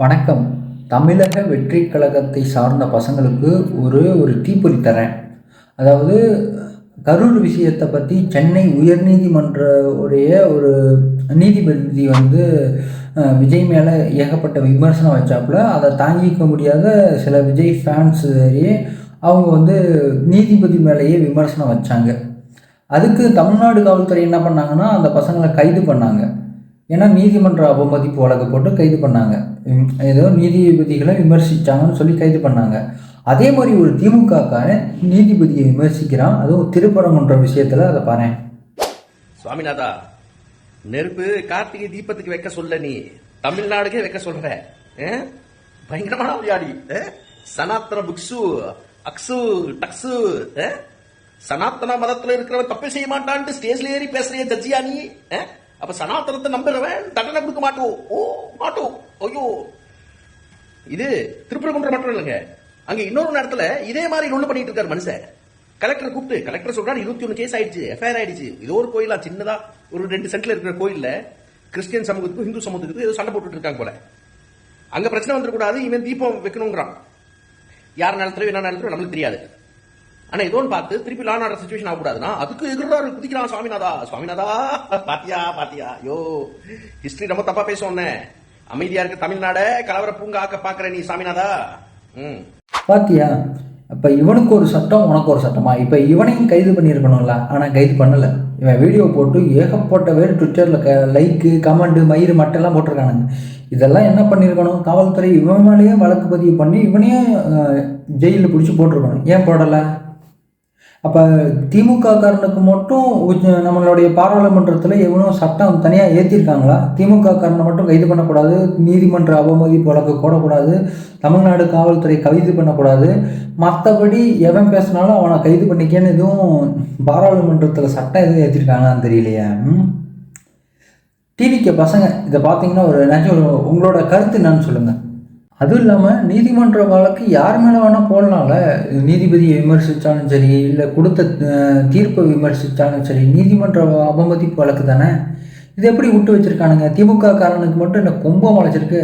வணக்கம். தமிழக வெற்றி கழகத்தை சார்ந்த பசங்களுக்கு ஒரு ஒரு தீப்பொறி தரேன். அதாவது கரூர் விஷயத்தை பற்றி சென்னை உயர்நீதிமன்ற உடைய ஒரு நீதிபதி வந்து விஜய் மேலே ஏகப்பட்ட விமர்சனம் வச்சாப்புல அதை தாங்கிக்க முடியாத சில விஜய் ஃபேன்ஸ் அவங்க வந்து நீதிபதி மேலேயே விமர்சனம் வச்சாங்க. அதுக்கு தமிழ்நாடு காவல்துறை என்ன பண்ணாங்கன்னா அந்த பசங்களை கைது பண்ணாங்க. ஏன்னா நீதிமன்ற அவமதிப்பு வழக்கு போட்டு கைது பண்ணாங்க. ஏதோ நீதிபதிகளை விமர்சிச்சாங்கன்னு சொல்லி கைது பண்ணாங்க. அதே மாதிரி ஒரு திமுகக்காரன் நீதிபதியை விமர்சிக்கிறான். அதுவும் திருப்பரங்குன்ற விஷயத்தில் அதை பாரு சுவாமிநாதா நெருப்பு கார்த்திகை தீபத்துக்கு வைக்க சொல்ல நீ தமிழ்நாடுக்கே வைக்க சொல்ற. பயங்கரமான விளையாடி சனாத்தன புக்ஸு அக்ஸு டக்ஸு சனாத்தன மதத்துல இருக்கிறவன் தப்பு செய்ய மாட்டான்ட்டு ஸ்டேஜ்ல ஏறி பேசுறிய ஜட்ஜியா நீ அப்ப சனாதனத்தை நம்புறவன் தண்டனை கொடுக்க மாட்டோம் ஓ மாட்டோம் ஐயோ. இது திருப்பரங்குன்றம் மட்டும் இல்லைங்க. அங்க இன்னொரு நேரத்துல இதே மாதிரி ஒண்ணு பண்ணிட்டு இருக்காரு மனுஷன். கலெக்டர் கூப்பிட்டு கலெக்டர் சொல்றாரு இருபத்தி ஒண்ணு கேஸ் ஆயிடுச்சு எஃப்ஐஆர் ஆயிடுச்சு. இது ஒரு கோயிலா சின்னதா ஒரு ரெண்டு சென்ட்ல இருக்கிற கோயில்ல கிறிஸ்டியன் சமூகத்துக்கும் ஹிந்து சமூகத்துக்கும் ஏதோ சண்டை போட்டுட்டு இருக்காங்க போல. அங்க பிரச்சனை வந்துடக்கூடாது இவன் தீபம் வைக்கணுங்கிறான். யார் நேரத்துல என்ன நேரத்துல நம்மளுக்கு தெரியாது. ஆனா ஏதோ பார்த்து திருப்பி லான் ஆர்டர் சுச்சுவேஷன் ஆகக்கூடாதுன்னா அதுக்கு எதிர்றாரு குதிக்கிறான் சுவாமிநாதா. சுவாமிநாதா பாத்தியா பாத்தியா. யோ ஹிஸ்டரி ரொம்ப தப்பா பேசுவோன்னே அமைதியா இருக்க தமிழ்நாட கலவர பூங்காக்க பாக்குற நீ சாமிநாதா ம். பாத்தியா இப்போ இவனுக்கு ஒரு சட்டம் உனக்கு ஒரு சட்டமா? இப்போ இவனையும் கைது பண்ணியிருக்கணும்ல. ஆனால் கைது பண்ணலை. இவன் வீடியோ போட்டு ஏகப்பட்ட பேர் ட்விட்டரில் க லைக்கு கமெண்ட்டு மயிறு மட்டெல்லாம் போட்டிருக்கானுங்க. இதெல்லாம் என்ன பண்ணியிருக்கணும்? காவல்துறை இவன் மேலேயே வழக்கு பதிவு பண்ணி இவனையும் ஜெயிலில் பிடிச்சி போட்டிருக்கணும். ஏன் போடலை? அப்போ திமுக காரனுக்கு மட்டும் நம்மளுடைய பாராளுமன்றத்தில் எவனும் சட்டம் தனியாக ஏற்றிருக்காங்களா திமுக காரனை மட்டும் கைது பண்ணக்கூடாது நீதிமன்ற அவமதிப்பு வழக்கு போடக்கூடாது தமிழ்நாடு காவல்துறை கைது பண்ணக்கூடாது. மற்றபடி எவன் பேசினாலும் அவனை கைது பண்ணிக்கன்னு எதுவும் பாராளுமன்றத்தில் சட்டம் எதுவும் ஏற்றிருக்காங்களான்னு தெரியலையே. டிவிக்கு பசங்க இதை பார்த்தீங்கன்னா ஒரு நினச்சி ஒரு உங்களோட கருத்து என்னன்னு சொல்லுங்கள் அதுவும் இல்லாமல் நீதிமன்ற வழக்கு யார் மேலே வேணால் போடலாம்ல? நீதிபதியை விமர்சித்தாலும் சரி இல்லை கொடுத்த தீர்ப்பை விமர்சித்தாலும் சரி நீதிமன்ற அவமதிப்பு வழக்கு தானே? இது எப்படி விட்டு வச்சிருக்கானுங்க? திமுக காரனுக்கு மட்டும் இந்த கும்பம் வளைச்சிருக்கு